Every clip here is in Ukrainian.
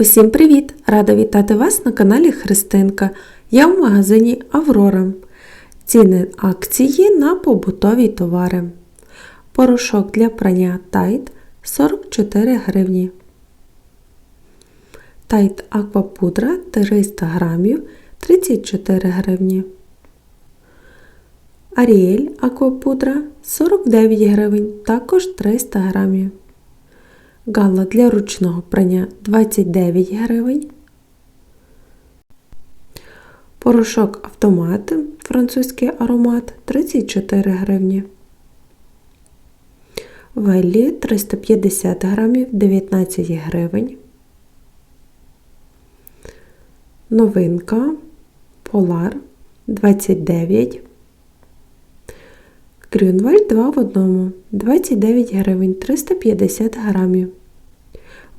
Усім привіт! Рада вітати вас на каналі Христинка. Я в магазині Аврора. Ціни акції на побутові товари. Порошок для прання Tide 44 гривні. Tide Аквапудра 300 грамів 34 гривні. Аріель Аквапудра 49 гривень, також 300 грамів. Гала для ручного прання 29 гривень. Порошок автомат французький аромат 34 гривні. Веллі 350 грамів 19 гривень. Новинка Полар 29. Грюнвальд 2 в одному 29 гривень 350 грамів.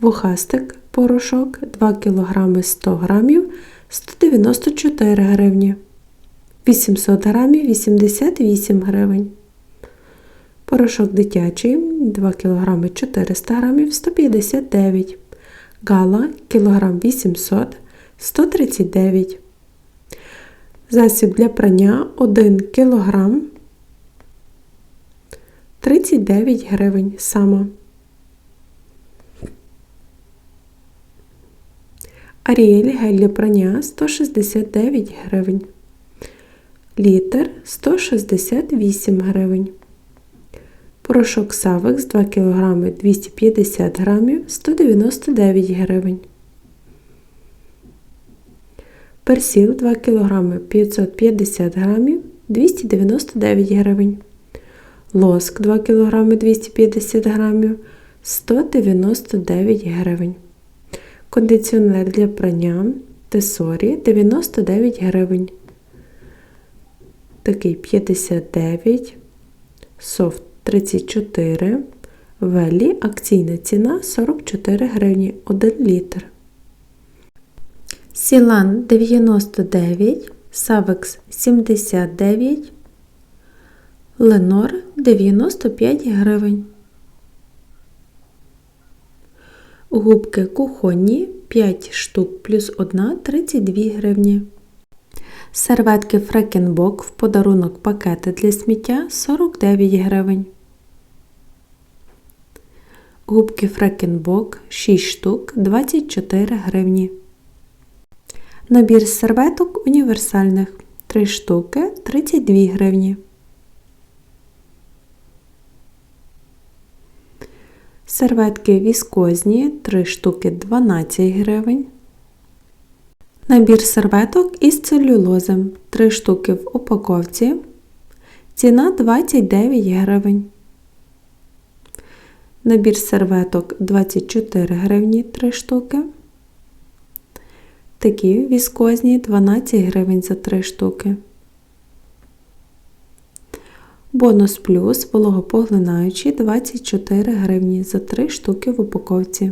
Вухастик порошок 2 кг 100 грамів 194 гривні. 800 грамів 88 гривень. Порошок дитячий 2 кг 400 грамів 159 Гала кілограм 800 139 Засіб для прання 1 кг 39 гривень сама. Аріель гель прання 169 гривень. Літр 168 гривень. Порошок Савекс 2 кг 250 грамів 199 гривень. Персіл 2 кг 550 грамів 299 гривень. Лоск 2 кг 250 грамів 199 гривень. Кондиціонер для прання Тесорі 99 гривень. Такий 59, софт 34, велі акційна ціна 44 гривні 1 літр. Сілан 99, Савекс 79, Ленор 95 гривень. Губки кухонні 5 штук плюс 1 32 гривні. Серветки Фрекенбок в подарунок пакети для сміття 49 гривень. Губки Фрекенбок 6 штук 24 гривні. Набір серветок універсальних 3 штуки 32 гривні. Серветки віскозні 3 штуки 12 гривень. Набір серветок із целюлозом 3 штуки в упаковці. Ціна 29 гривень. Набір серветок 24 гривні 3 штуки. Такі віскозні 12 гривень за 3 штуки. Бонус плюс вологопоглинаючі 24 гривні за 3 штуки в упаковці.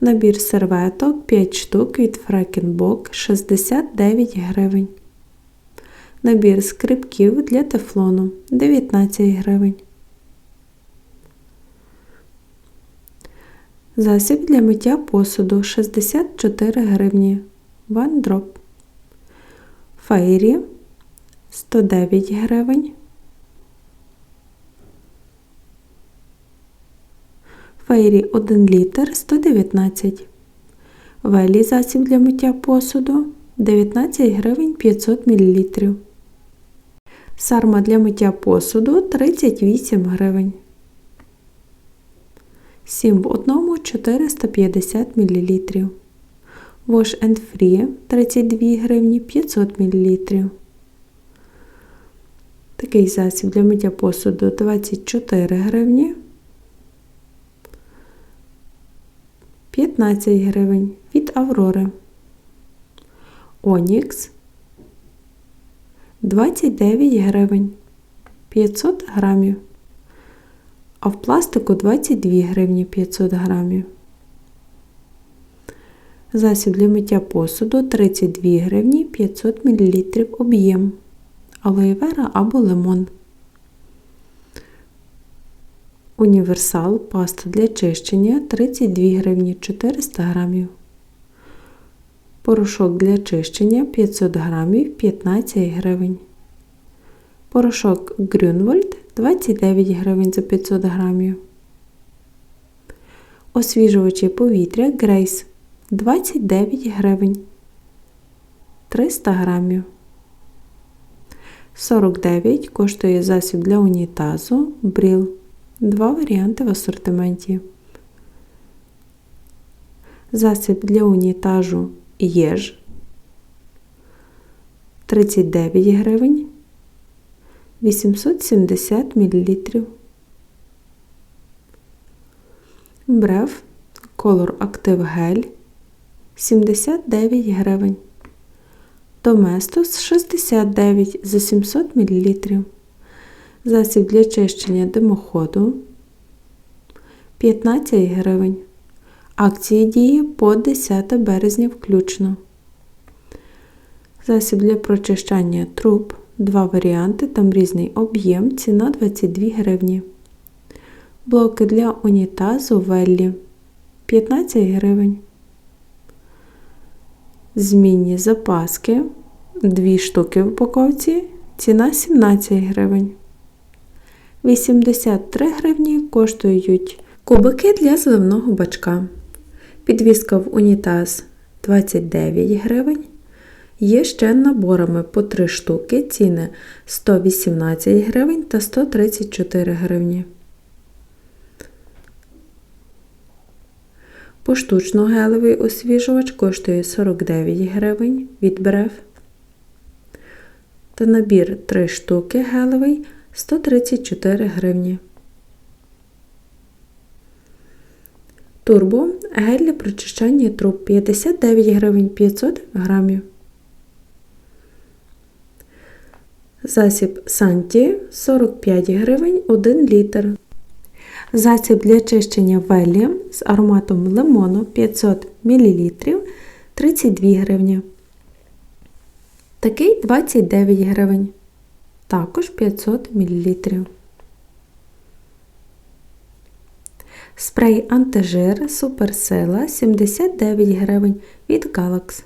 Набір серветок 5 штук від Фрекенбок 69 гривень. Набір скрипків для тефлону 19 гривень. Засіб для миття посуду 64 гривні. One Drop. Фейрі 109 гривень. Фейрі 1 літр 119. Велі засіб для миття посуду 19 гривень 500 мл. Сарма для миття посуду 38 гривень. 7 в одному 450 мл. Wash and Free 32 гривні 500 мл. Такий засіб для миття посуду 24 гривні. 15 гривень від Аврори. Онікс 29 гривень 500 грамів. А в пластику 22 гривні 500 грамів. Засіб для миття посуду 32 гривні 500 мл об'єм алоє вера або лимон. Універсал паста для чищення 32 гривні 400 грамів. Порошок для чищення 500 грамів 15 гривень. Порошок Грюнвольд 29 гривень за 500 грамів. Освіжувачі повітря Грейс 29 гривень 300 грамів. 49 коштує засіб для унітазу Бріл. Два варіанти в асортименті. Засіб для унітажу Єж 39 гривень 870 мл. Брев Color Active Gel 79 гривень. Доместос 69 за 700 мл. Засіб для чищення димоходу 15 гривень. Акції дії по 10 березня включно. Засіб для прочищання труб. Два варіанти, там різний об'єм, ціна 22 гривні. Блоки для унітазу Веллі 15 гривень. Змінні запаски 2 штуки в упаковці, ціна 17 гривень. 83 гривні коштують кубики для зливного бачка. Підвіска в унітаз 29 гривень. Є ще наборами по 3 штуки, ціни 118 гривень та 134 гривні. Поштучно гелевий освіжувач коштує 49 гривень від брев. Та набір 3 штуки гелевий 134 гривні. Турбо гель для прочищання труб 59 гривень 500 грамів. Засіб Санті 45 гривень 1 літр. Засіб для чищення велі з ароматом лимону 500 мл 32 гривні. Такий 29 гривень. Також 500 мл. Спрей антижир Суперсила 79 гривень від Galax.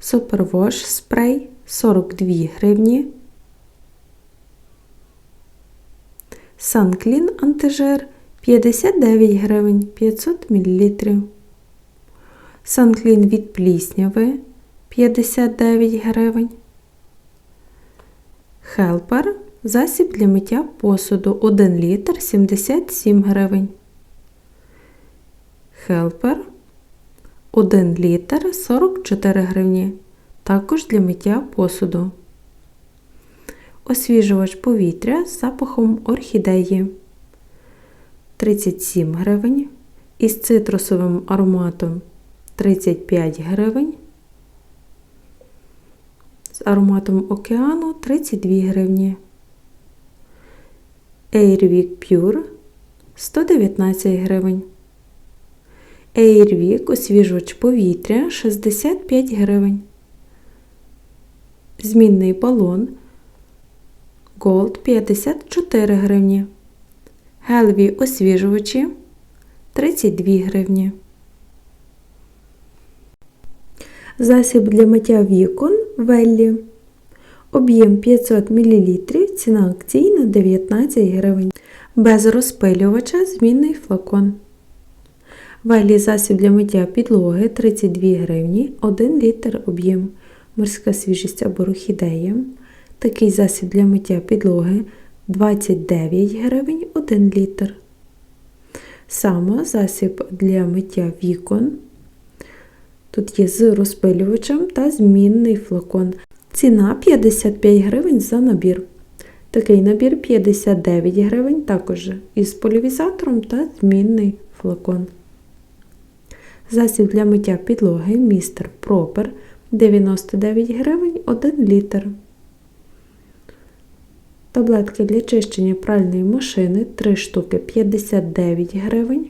Супервош спрей 42 гривні. Санклін антижир 59 гривень 500 мл. Санклін від плісняви 59 гривень. Хелпер засіб для миття посуду 1 літр 77 гривень. Хелпер 1 літр 44 гривні. Також для миття посуду. Освіжувач повітря з запахом орхідеї 37 гривень. Із цитрусовим ароматом 35 гривень. З ароматом океану 32 гривні. Airwick Pure 119 гривень. Airwick освіжувач повітря 65 гривень. Змінний балон Gold 54 гривні. Гелеві освіжувачі 32 гривні. Засіб для миття вікон Веллі. Об'єм 500 мл. Ціна акційна 19 гривень. Без розпилювача змінний флакон. Веллі засіб для миття підлоги 32 гривні, 1 літр об'єм. Морська свіжість або орхідея. Такий засіб для миття підлоги 29 гривень 1 літр. Само засіб для миття вікон. Тут є з розпилювачем та змінний флакон. Ціна 55 гривень за набір. Такий набір 59 гривень, також із полівізатором та змінний флакон. Засіб для миття підлоги містер Пропер 99 гривень 1 літр. Таблетки для чищення пральної машини 3 штуки 59 гривень.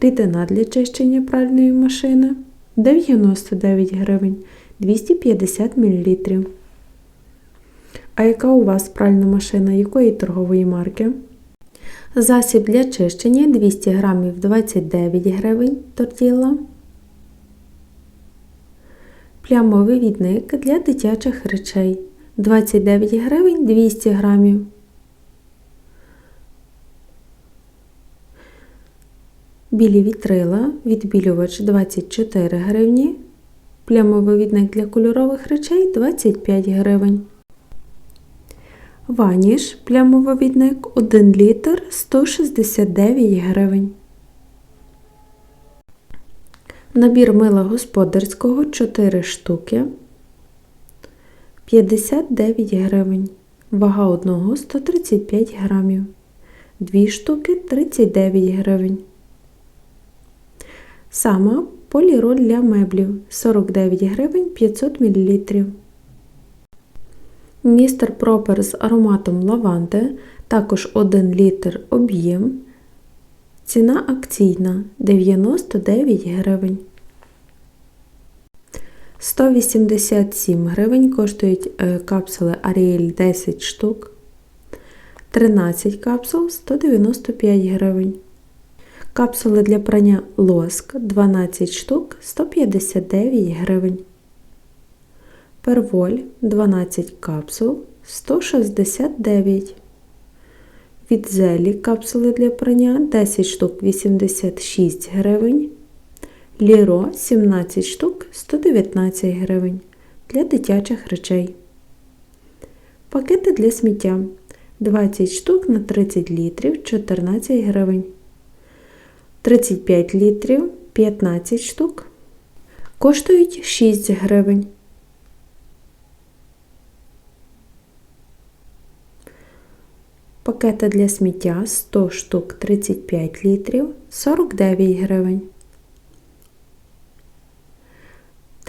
Рідина для чищення пральної машини 99 гривень 250 мл. А яка у вас пральна машина, якої торгової марки? Засіб для чищення 200 грамів 29 гривень тортіла. Плямовий відник для дитячих речей 29 гривень 200 грамів. Білі вітрила, відбілювач 24 гривні. Плямовий відник для кольорових речей 25 гривень. Ваніш плямовий відник 1 літр 169 гривень. Набір мила господарського 4 штуки 59 гривень. Вага одного 135 грамів. 2 штуки 39 гривень. Сама поліроль для меблів 49 гривень 500 мл. Містер Пропер з ароматом лаванди, також 1 літр об'єм. Ціна акційна 99 гривень. 187 гривень коштують е, капсули Ariel 10 штук. 13 капсул 195 гривень. Капсули для прання лоск 12 штук 159 гривень. Перволь 12 капсул 169 Від зелі капсули для прання 10 штук 86 гривень. Ліро 17 штук 119 гривень для дитячих речей. Пакети для сміття 20 штук на 30 літрів 14 гривень. 35 літрів 15 штук. Коштують 6 гривень. Пакети для сміття 100 штук 35 літрів 49 гривень.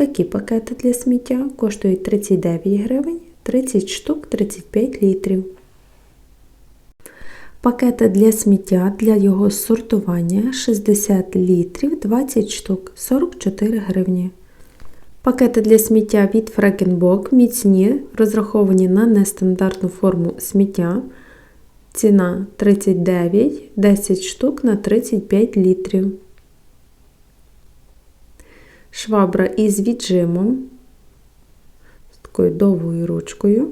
Такі пакети для сміття коштують 39 гривень 30 штук 35 літрів. Пакети для сміття для його сортування 60 літрів 20 штук 44 гривні. Пакети для сміття від Фрекенбок міцні, розраховані на нестандартну форму сміття. Ціна 39, 10 штук на 35 літрів. Швабра із віджимом, з такою довгою ручкою,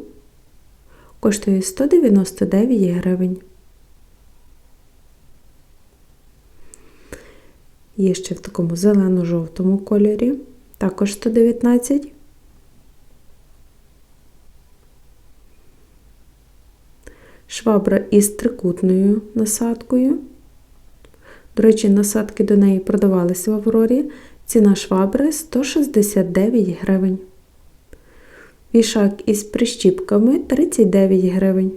коштує 199 гривень. Є ще в такому зелено-жовтому кольорі, також 119. Швабра із трикутною насадкою. До речі, насадки до неї продавалися в Аврорі. Ціна швабри 169 гривень. Вішак із прищіпками 39 гривень.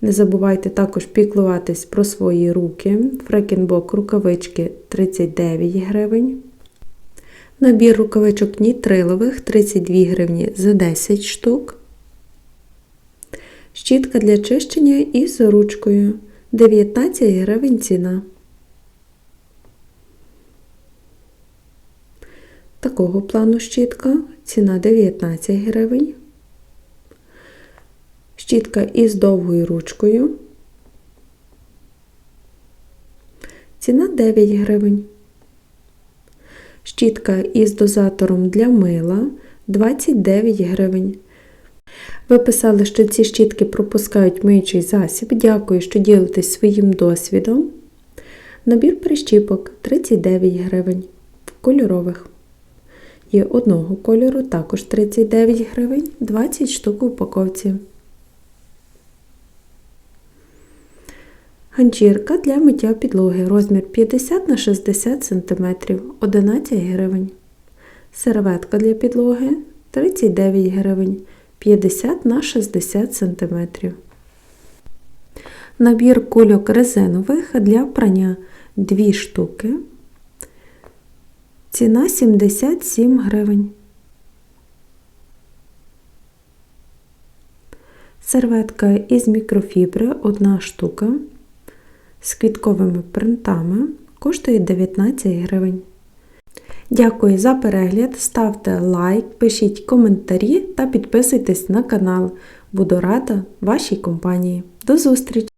Не забувайте також піклуватись про свої руки. Фрекенбок рукавички 39 гривень. Набір рукавичок нітрилових 32 гривні за 10 штук. Щітка для чищення із ручкою 19 гривень ціна. Такого плану щітка ціна 19 гривень. Щітка із довгою ручкою. Ціна 9 гривень. Щітка із дозатором для мила 29 гривень. Ви писали, що ці щітки пропускають миючий засіб. Дякую, що ділитесь своїм досвідом. Набір прищіпок 39 гривень в кольорових. Є одного кольору, також 39 гривень, 20 штук у упаковці. Ганчірка для миття підлоги розмір 50 на 60 см 11 гривень. Серветка для підлоги 39 гривень 50 на 60 см. Набір кульок резинових для прання 2 штуки. Ціна 77 гривень. Серветка із мікрофібри 1 штука з квітковими принтами коштує 19 гривень. Дякую за перегляд, ставте лайк, пишіть коментарі та підписуйтесь на канал. Буду рада вашій компанії. До зустрічі!